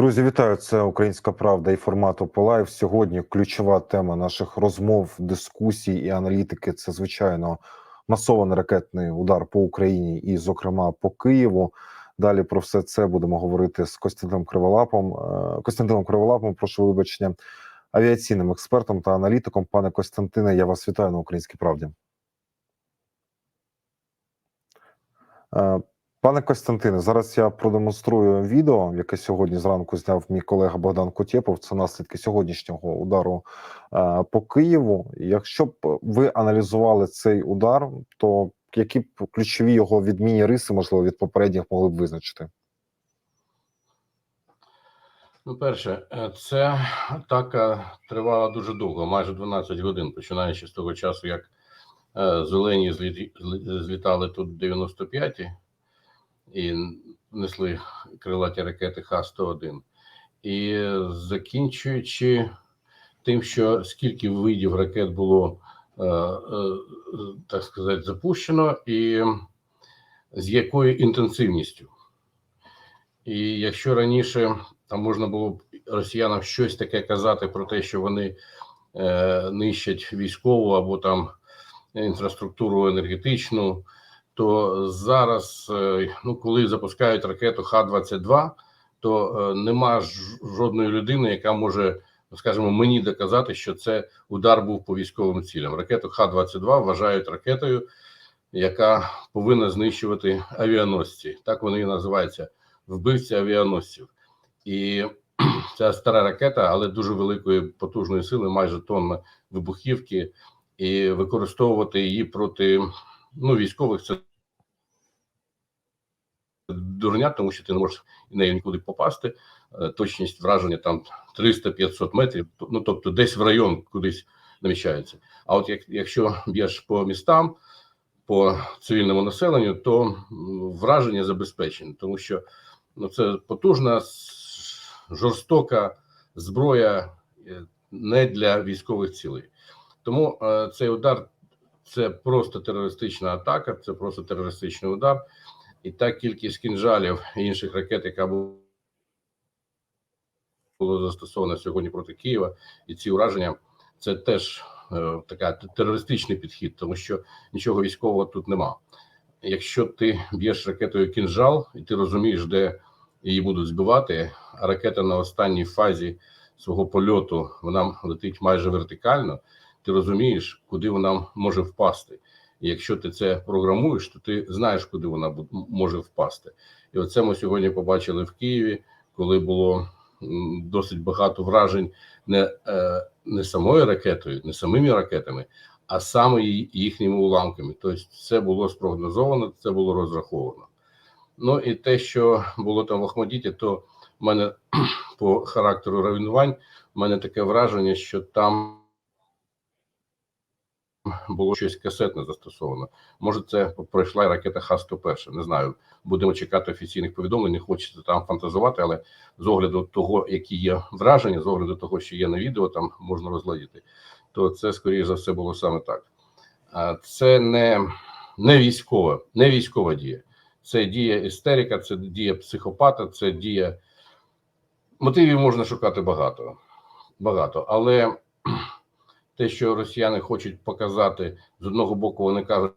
Друзі, вітаю! Це Українська Правда і формат Ополайв. Сьогодні ключова тема наших розмов, дискусій і аналітики. Це звичайно масований ракетний удар по Україні і, зокрема, по Києву. Далі про все це будемо говорити з Костянтином Криволапом. Е, Костянтином Криволапом, прошу вибачення, авіаційним експертом та аналітиком. Пане Костянтине, я вас вітаю на Українській Правді. Пане Костянтине, зараз я продемонструю відео, яке сьогодні зранку зняв мій колега Богдан Кутєпов. Це наслідки сьогоднішнього удару е, по Києву. Якщо б ви аналізували цей удар, то які б ключові його відмінні риси, можливо, від попередніх могли б визначити? Ну, перше, е, це атака тривала дуже довго, майже 12 годин, починаючи з того часу, як е, зелені злі- злі- злітали тут 95-ті і несли крилаті ракети Х-101. І закінчуючи тим, що скільки видів ракет було, е, е, так сказати, запущено, і з якою інтенсивністю. І якщо раніше там можна було б росіянам щось таке казати про те, що вони е, нищать військову або там інфраструктуру енергетичну, то зараз, е, ну коли запускають ракету Х-22, то е, нема жодної людини, яка може, ну, скажімо, мені доказати, що це удар був по військовим цілям. Ракету Х-22 вважають ракетою, яка повинна знищувати авіаносці. Так вони і називаються вбивці авіаносців. І ця стара ракета, але дуже великої потужної сили, майже тонна вибухівки, і використовувати її проти ну, військових це дурня, тому що ти не можеш нею нікуди попасти. Е, Точність враження там 300-500 метрів, ну тобто десь в район кудись наміщається. А от як, якщо б'єш по містам, по цивільному населенню, то враження забезпечені, тому що ну це потужна, жорстока зброя е, не для військових цілей. Тому е, цей удар це просто терористична атака, це просто терористичний удар, і та кількість кінжалів і інших ракет, яка бу- було застосовано сьогодні проти Києва, і ці ураження це теж е, така терористичний підхід, тому що нічого військового тут нема. Якщо ти б'єш ракетою кінжал, і ти розумієш, де її будуть збивати, а ракета на останній фазі свого польоту вона летить майже вертикально, ти розумієш, куди вона може впасти. І якщо ти це програмуєш, то ти знаєш, куди вона може впасти. І оце ми сьогодні побачили в Києві, коли було досить багато вражень не, е, не самою ракетою, не самими ракетами, а саме їхніми уламками. Тобто, це було спрогнозовано, це було розраховано. Ну і те, що було там в Ахмадіті, то в мене по характеру руйнувань, в мене таке враження, що там було щось касетне застосовано. Може, це пройшла і ракета Х-101, не знаю. Будемо чекати офіційних повідомлень, не хочеться там фантазувати, але з огляду того, які є враження, з огляду того, що є на відео, там можна розладіти, то це, скоріш за все, було саме так. Це не, не військова, не військова дія. Це дія істерика, це дія психопата, це дія. Мотивів можна шукати багато. Багато. Але те, що росіяни хочуть показати, з одного боку, вони кажуть,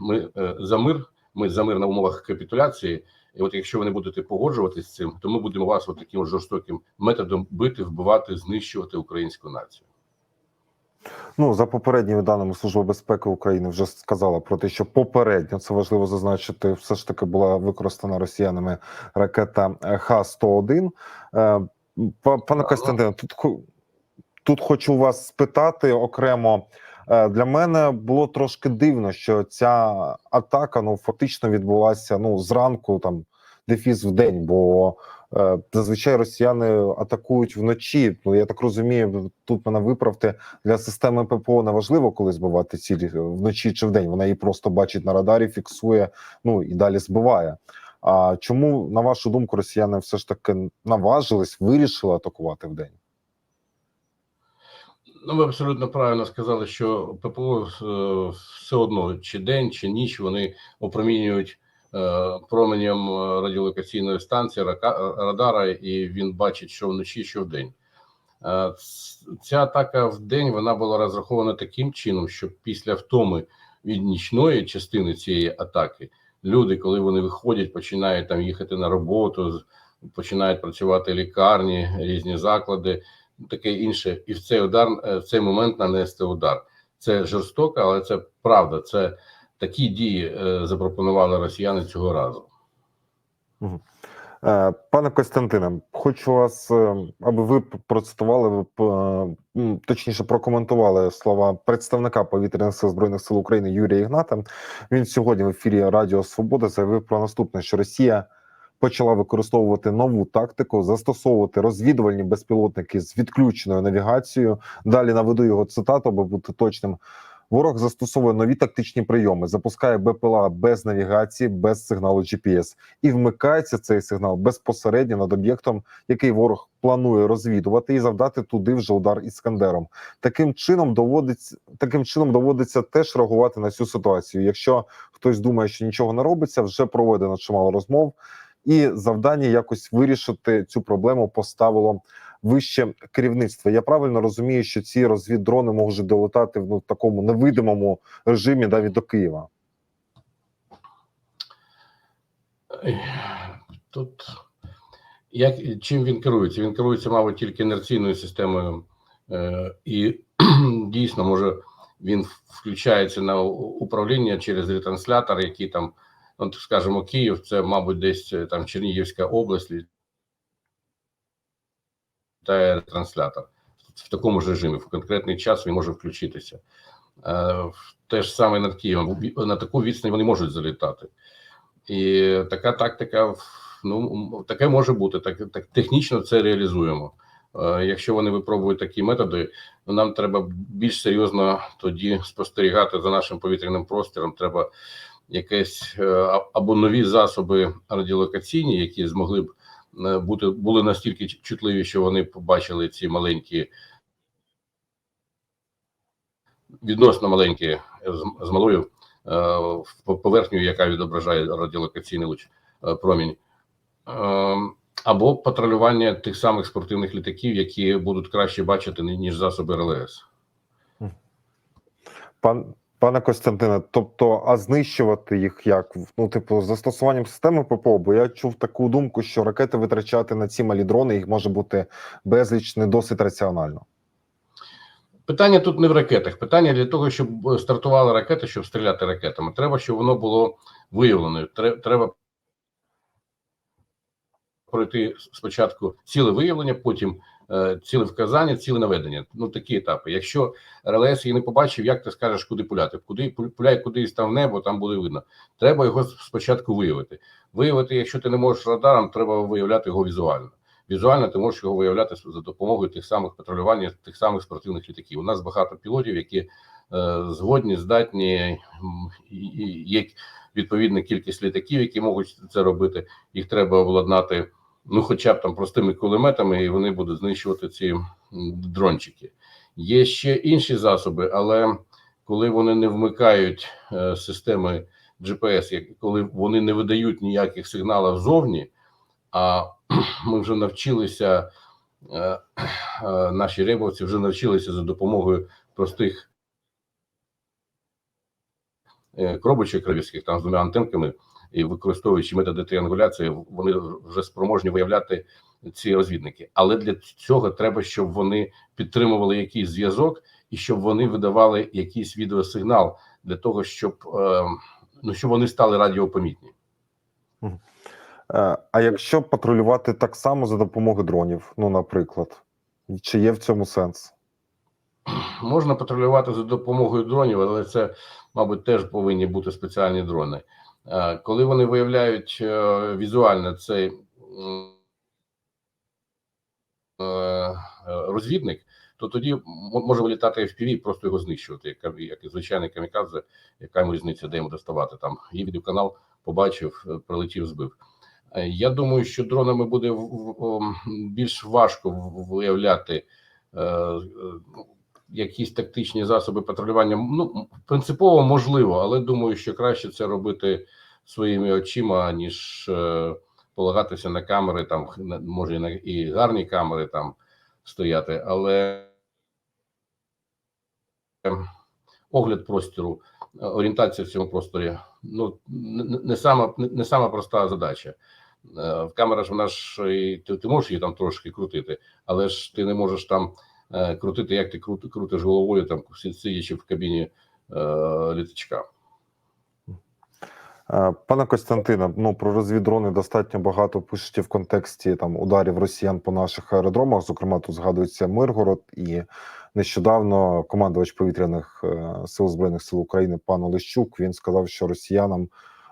ми е, за мир, ми за мир на умовах капітуляції. І от якщо ви не будете погоджуватись з цим, то ми будемо вас от таким жорстоким методом бити, вбивати, знищувати українську націю. Ну за попередніми даними Служба безпеки України вже сказала про те, що попередньо це важливо зазначити, все ж таки була використана росіянами ракета е, Х-101. Е, Пане Да, Костянтине, тут тут хочу вас спитати окремо. Е, Для мене було трошки дивно, що ця атака ну фактично відбулася ну зранку, там дефіс в день, бо е, зазвичай росіяни атакують вночі. Ну я так розумію, тут мене виправте для системи ППО не важливо, коли збивати цілі е, вночі чи вдень. Вона її просто бачить на радарі, фіксує, ну і далі збиває. А чому, на вашу думку, росіяни все ж таки наважились, вирішили атакувати вдень? Ну, ви абсолютно правильно сказали, що ППО е, все одно чи день, чи ніч вони опромінюють е, променем е, радіолокаційної станції радара, і він бачить, що вночі, що вдень. Ця атака в день вона була розрахована таким чином, що після втоми від нічної частини цієї атаки люди, коли вони виходять, починають там їхати на роботу, починають працювати лікарні, різні заклади, таке інше, і в цей удар е, в цей момент нанести удар. Це жорстоко, але це правда. Це такі дії е, запропонували росіяни цього разу. Е, Пане Костянтине, хочу вас, аби ви процитували, точніше прокоментували слова представника повітряних сил збройних сил України Юрія Ігната. Він сьогодні в ефірі Радіо Свобода заявив про наступне: що Росія почала використовувати нову тактику, застосовувати розвідувальні безпілотники з відключеною навігацією. Далі наведу його цитату, аби бути точним. Ворог застосовує нові тактичні прийоми, запускає БПЛА без навігації, без сигналу GPS і вмикається цей сигнал безпосередньо над об'єктом, який ворог планує розвідувати і завдати туди вже удар іскандером. Таким чином доводиться таким чином доводиться теж реагувати на цю ситуацію. Якщо хтось думає, що нічого не робиться, вже проведено чимало розмов, і завдання якось вирішити цю проблему поставило вище керівництво. Я правильно розумію, що ці розвіддрони можуть долетати в ну, такому невидимому режимі навіть до Києва. Тут як чим він керується? Він керується, мабуть, тільки інерційною системою, е, і дійсно може він включається на управління через ретранслятор, який там, ну скажімо, Київ, це, мабуть, десь е, там Чернігівська область літає ретранслятор в такому ж режимі. В конкретний час він може включитися. Е, Те ж саме над Києвом. На таку відстань вони можуть залітати. І така тактика, ну таке може бути. Так, так технічно це реалізуємо. Е, Якщо вони випробують такі методи, нам треба більш серйозно тоді спостерігати за нашим повітряним простором. Треба якесь е, або нові засоби радіолокаційні, які змогли б е, бути були настільки чутливі, що вони побачили ці маленькі. Відносно маленькі з, з малою е, поверхнею, яка відображає радіолокаційний луч е, промінь, Е, або патрулювання тих самих спортивних літаків, які будуть краще бачити ніж засоби РЛС. Пан пане Костянтине, тобто, а знищувати їх як ну, типу, застосуванням системи ППО, бо я чув таку думку, що ракети витрачати на ці малі дрони їх може бути безліч не досить раціонально. Питання тут не в ракетах. Питання для того, щоб е, стартували ракети, щоб стріляти ракетами. Треба, щоб воно було виявлено. Треба пройти спочатку ціле виявлення, потім е, ціле вказання, ціле наведення. Ну такі етапи. Якщо РЛС її не побачив, як ти скажеш, куди пуляти? Куди пу- пуляй кудись там в небо, там буде видно. Треба його спочатку виявити. Виявити, якщо ти не можеш радаром, треба виявляти його візуально. Візуально ти можеш його виявляти за допомогою тих самих патрулювання, тих самих спортивних літаків. У нас багато пілотів, які е, згодні, здатні, є відповідна кількість літаків, які можуть це робити. Їх треба обладнати, ну, хоча б там простими кулеметами, і вони будуть знищувати ці дрончики. Є ще інші засоби, але коли вони не вмикають е, системи GPS, коли вони не видають ніяких сигналів зовні, а ми вже навчилися, е, е, наші рибовці вже навчилися за допомогою простих коробочок кровівських там з двома антенками і використовуючи методи тріангуляції, вони вже спроможні виявляти ці розвідники. Але для цього треба, щоб вони підтримували якийсь зв'язок і щоб вони видавали якийсь відеосигнал для того, щоб, е, ну, щоб вони стали радіопомітні. Е, А якщо патрулювати так само за допомогою дронів, ну, наприклад, чи є в цьому сенс? Можна патрулювати за допомогою дронів, але це, мабуть, теж повинні бути спеціальні дрони. Е, Коли вони виявляють е, візуально цей е, розвідник, то тоді може вилітати FPV і просто його знищувати, як, і звичайний камікадзе, яка йому різниця, де йому доставати. Там є відеоканал, побачив, прилетів, збив. Я думаю, що дронами буде більш важко виявляти ну, якісь тактичні засоби патрулювання. Ну, принципово можливо, але думаю, що краще це робити своїми очима, ніж е, полагатися на камери, там може і, на, і гарні камери там стояти, але ем, огляд простору, орієнтація в цьому просторі ну не, сама не, сама проста задача. Е, В камера ж вона ж ти, ти можеш її там трошки крутити, але ж ти не можеш там крутити, як ти крут, крутиш головою, там си- сидячи в кабіні е, літачка. Е, Пане Костянтине, ну про розвіддрони достатньо багато пишете в контексті там ударів росіян по наших аеродромах. Зокрема, тут згадується Миргород, і нещодавно командувач повітряних е, сил збройних сил України пан Олещук він сказав, що росіянам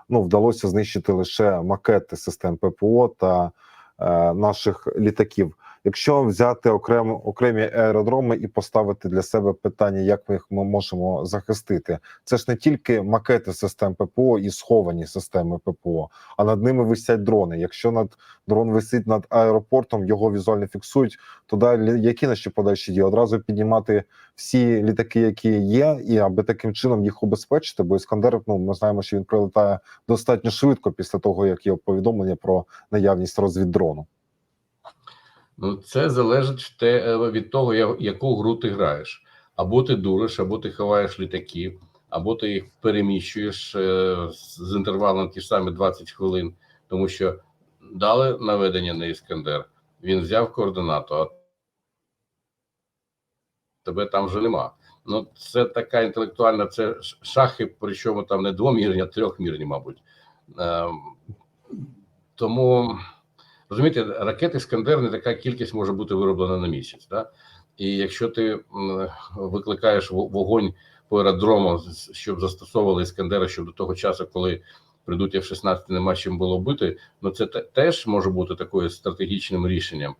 ну вдалося знищити лише макети систем ППО та е, наших літаків. Якщо взяти окремо окремі аеродроми і поставити для себе питання, як ми їх ми можемо захистити, це ж не тільки макети систем ППО і сховані системи ППО, а над ними висять дрони. Якщо над дрон висить над аеропортом, його візуально фіксують, то далі які наші подальші дії? Одразу піднімати всі літаки, які є, і аби таким чином їх убезпечити. Бо іскандер, ну ми знаємо, що він прилетає достатньо швидко після того, як є повідомлення про наявність розвіддрону. Ну, це залежить е, від того, яку гру ти граєш. Або ти дуриш, або ти ховаєш літаки, або ти їх переміщуєш е, з з інтервалом ті ж самі 20 хвилин, тому що дали наведення на Іскандер, він взяв координату, а тебе там вже нема. Ну, це така інтелектуальна, це шахи, причому там не двомірні, а трьохмірні, мабуть. Ем, тому розумієте, ракети Іскандер не така кількість може бути вироблена на місяць. Да? І якщо ти викликаєш вогонь по аеродрому, щоб застосовували Іскандери, щоб до того часу, коли прийдуть F-16, нема чим було бити, ну це те- теж може бути такою стратегічним рішенням.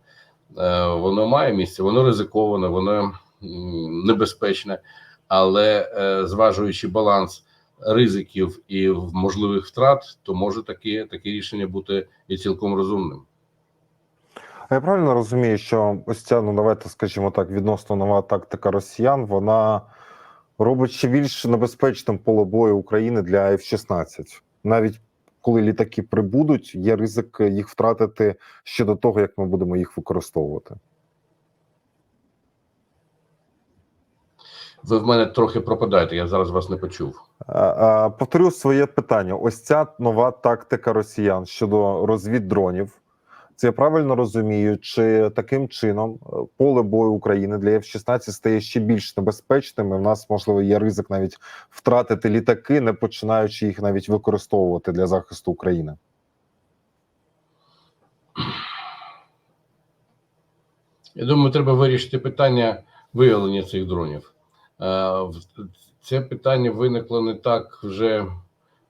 Е, Воно має місце, воно ризиковане, воно небезпечне, але е, зважуючи баланс ризиків і можливих втрат, то може таке, таке рішення бути і цілком розумним. А я правильно розумію, що ось ця, ну давайте скажімо так, відносно нова тактика росіян, вона робить ще більш небезпечним поле бою України для F-16. Навіть коли літаки прибудуть, є ризик їх втратити ще до того, як ми будемо їх використовувати. Ви в мене трохи пропадаєте, я зараз вас не почув. Повторю своє питання: ось ця нова тактика росіян щодо розвіддронів. Це я правильно розумію, чи таким чином е, поле бою України для F-16 стає ще більш небезпечним, і в нас можливо є ризик навіть втратити літаки, не починаючи їх навіть використовувати для захисту України. Я думаю, треба вирішити питання виявлення цих дронів. Е, Це питання виникло не так вже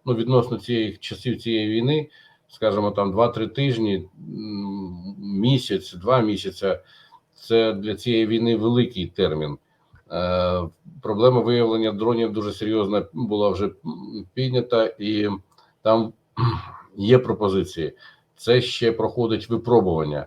ну, відносно цієї часів цієї війни, скажімо, там 2-3 тижні, місяць, два місяці. Це для цієї війни великий термін. Е, Проблема виявлення дронів дуже серйозна була вже піднята, і там є пропозиції. Це ще проходить випробування.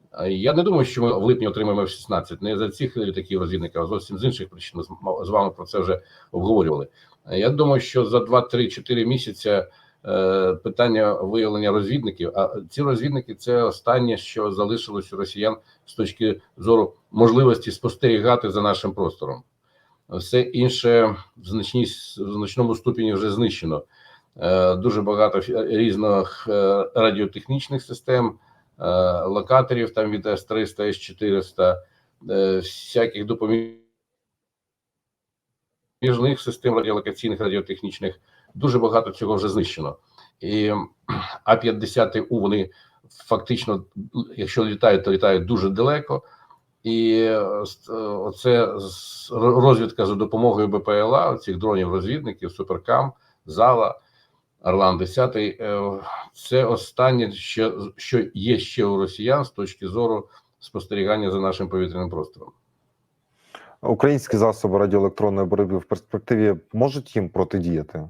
А Я не думаю, що ми в липні отримаємо F-16 не за цих літаків розвідників, а зовсім з інших причин. Ми з- вами про це вже обговорювали. Я думаю, що за 2-3-4 місяці е, питання виявлення розвідників. А ці розвідники це останнє, що залишилось у росіян з точки зору можливості спостерігати за нашим простором. Все інше в значній в значному ступені вже знищено. Е, Дуже багато різних е, радіотехнічних систем, локаторів там від С-300, С-400, е, всяких допоміжних систем радіолокаційних, радіотехнічних. Дуже багато цього вже знищено. І А-50У вони фактично, якщо літають, то літають дуже далеко. І е, е, оце розвідка за допомогою БПЛА, цих дронів-розвідників, Суперкам, Зала, Орлан 10 е, це останнє, що, що є ще у росіян з точки зору спостерігання за нашим повітряним простором. Українські засоби радіоелектронної боротьби в перспективі можуть їм протидіяти?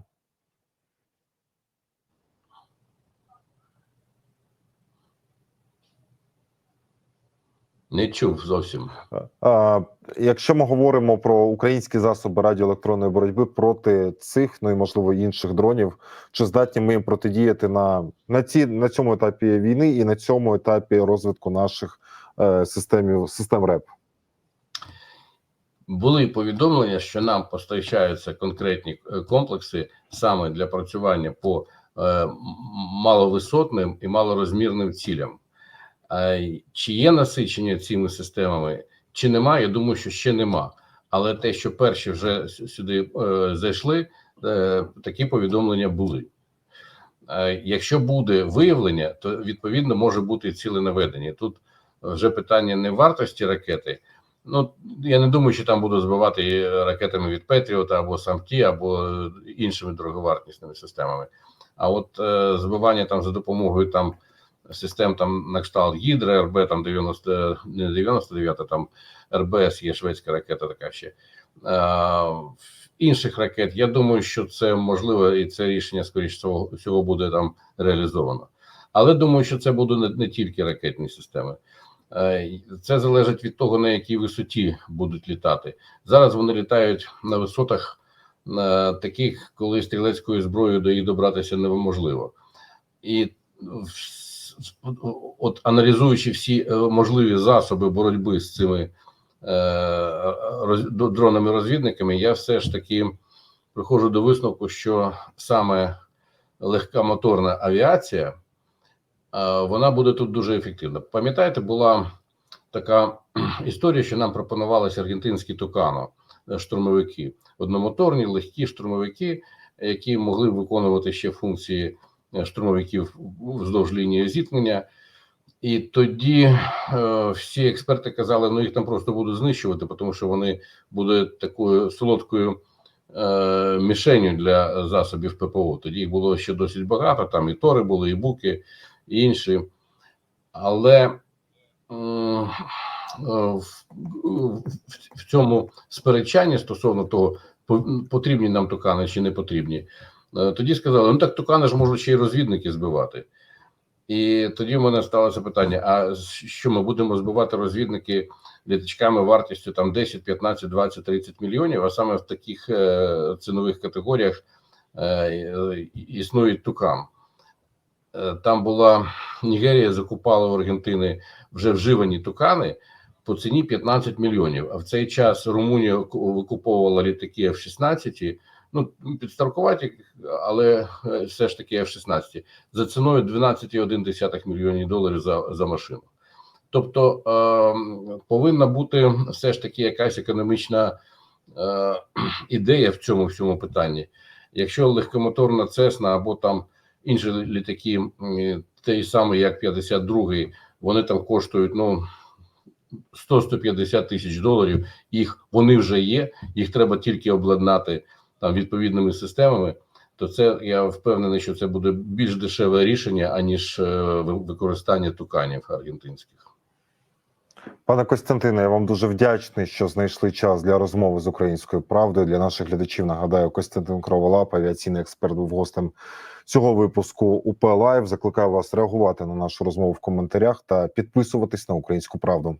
Не чув зовсім. А, якщо ми говоримо про українські засоби радіоелектронної боротьби проти цих, ну і можливо інших дронів, чи здатні ми їм протидіяти на, на, ці, на цьому етапі війни і на цьому етапі розвитку наших е, системів систем РЕП? Були повідомлення, що нам постачаються конкретні е, комплекси саме для працювання по е, маловисотним і малорозмірним цілям. Чи є насичення цими системами, чи немає, я думаю, що ще нема. Але те, що перші вже сюди е, зайшли, е, такі повідомлення були. Е, Якщо буде виявлення, то відповідно може бути і ціленаведення. Тут вже питання не вартості ракети. Ну я не думаю, що там будуть збивати ракетами від Петріота або Самті, або іншими дороговартісними системами. А от збивання там за допомогою там систем там на кшталт Гідра, РБ там 90, не 99, там РБС є шведська ракета, така ще. Інших ракет, я думаю, що це можливо, і це рішення, скоріш всього, буде там реалізовано. Але думаю, що це будуть не, не тільки ракетні системи. Е, Це залежить від того, на якій висоті будуть літати. Зараз вони літають на висотах е, таких, коли стрілецькою зброєю до їх добратися неможливо. І от аналізуючи всі е, можливі засоби боротьби з цими е, дронами-розвідниками, я все ж таки приходжу до висновку, що саме легка моторна авіація е, вона буде тут дуже ефективна. Пам'ятаєте, була така історія, що нам пропонувалися аргентинські тукано штурмовики, одномоторні легкі штурмовики, які могли виконувати ще функції штурмовиків вздовж лінії зіткнення. І тоді е, всі експерти казали, ну їх там просто будуть знищувати, тому що вони будуть такою солодкою е, мішенью для засобів ППО. Тоді їх було ще досить багато. Там і тори були, і буки, і інші. Але е, в, в, цьому сперечанні стосовно того, потрібні нам тукани чи не потрібні, тоді сказали: ну так тукани ж можуть ще й розвідники збивати. І тоді в мене сталося питання: а що ми будемо збивати розвідники літачками вартістю там 10, 15, 20, 30 мільйонів, а саме в таких е, цінових категоріях е, е, існує тукан. Е, Там була Нігерія, закупала у Аргентини вже вживані тукани по ціні 15 мільйонів. А в цей час Румунія викуповувала літаки F-16, ну підстаркуваті, але е, все ж таки F-16, за ціною 12,1 мільйонів доларів за, за машину. Тобто е, повинна бути все ж таки якась економічна е, ідея в цьому всьому питанні. Якщо легкомоторна Цесна або там інші літаки, той самий як 52-й, вони там коштують ну 100-150 тисяч доларів. Їх вони вже є, їх треба тільки обладнати там відповідними системами. То це я впевнений, що це буде більш дешеве рішення аніж е, використання туканів аргентинських. Пане Костянтине, я вам дуже вдячний, що знайшли час для розмови з українською правдою. Для наших глядачів нагадаю, Костянтин Кроволап, авіаційний експерт, був гостем цього випуску УП Лайв. Закликаю вас реагувати на нашу розмову в коментарях та підписуватись на українську правду.